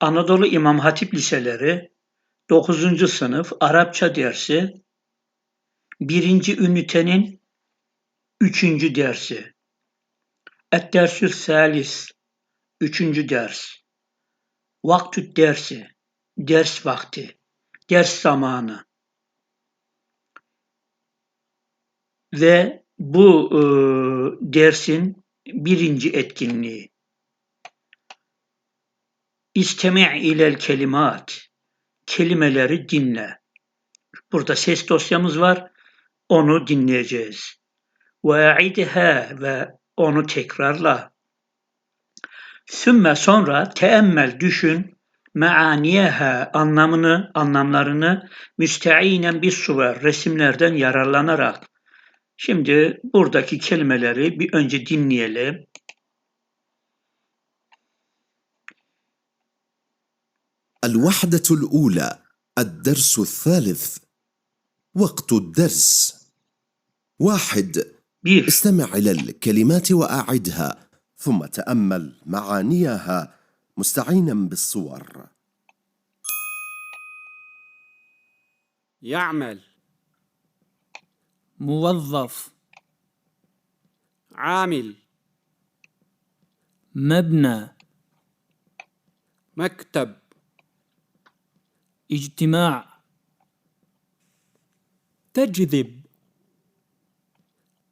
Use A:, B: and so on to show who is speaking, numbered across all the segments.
A: Anadolu İmam Hatip Liseleri 9. sınıf Arapça dersi 1. ünitenin 3. dersi Et-Dersü Salis 3. ders Vaktü dersi ders vakti ders zamanı ve bu e, dersin birinci etkinliği İstemi' ilel kelimat. Kelimeleri dinle. Burada ses dosyamız var. Onu dinleyeceğiz. Ve a'idha ve onu tekrarla. Sümme sonra teemmel düşün meaniyeha anlamını, anlamlarını müsteinen bir suver resimlerden yararlanarak. Şimdi buradaki kelimeleri bir önce dinleyelim.
B: الوحدة الأولى الدرس الثالث وقت الدرس. واحد استمع إلى الكلمات وأعدها ثم تأمل معانيها مستعينا بالصور.
C: يعمل.
D: موظف.
C: عامل.
D: مبنى.
C: مكتب.
D: اجتماع
C: تجذب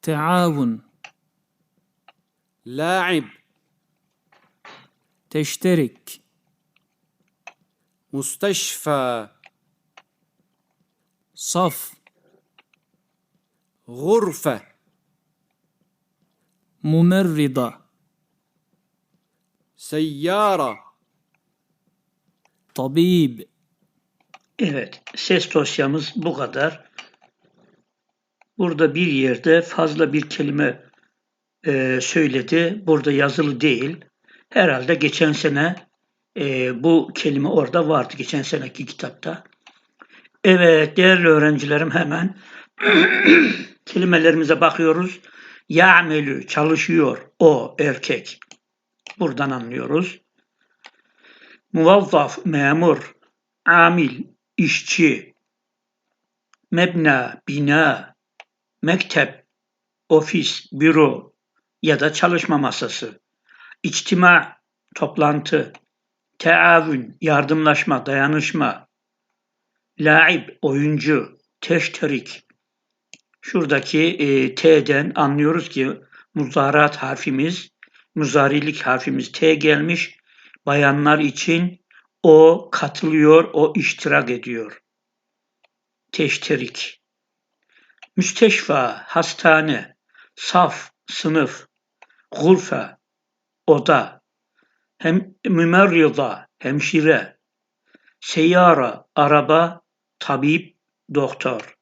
D: تعاون
C: لاعب
D: تشترك
C: مستشفى
D: صف
C: غرفة
D: ممرضة
C: سيارة
D: طبيب
A: evet ses dosyamız bu kadar. Burada bir yerde fazla bir kelime e, söyledi. Burada yazılı değil. Herhalde geçen sene e, bu kelime orada vardı. Geçen seneki kitapta. Evet değerli öğrencilerim hemen kelimelerimize bakıyoruz. Ya'melü çalışıyor o erkek. Buradan anlıyoruz. Muvazzaf memur, amil işçi, mebna bina, mektep ofis, büro ya da çalışma masası, içtima toplantı, teavün yardımlaşma, dayanışma, laib oyuncu, teşterik Şuradaki e, T'den anlıyoruz ki muzarat harfimiz, muzarilik harfimiz T gelmiş. Bayanlar için o katılıyor, o iştirak ediyor. Teşterik. Müsteşfa, hastane, saf, sınıf, gurfe, oda, hem mümerrida, hemşire, seyyara, araba, tabip, doktor.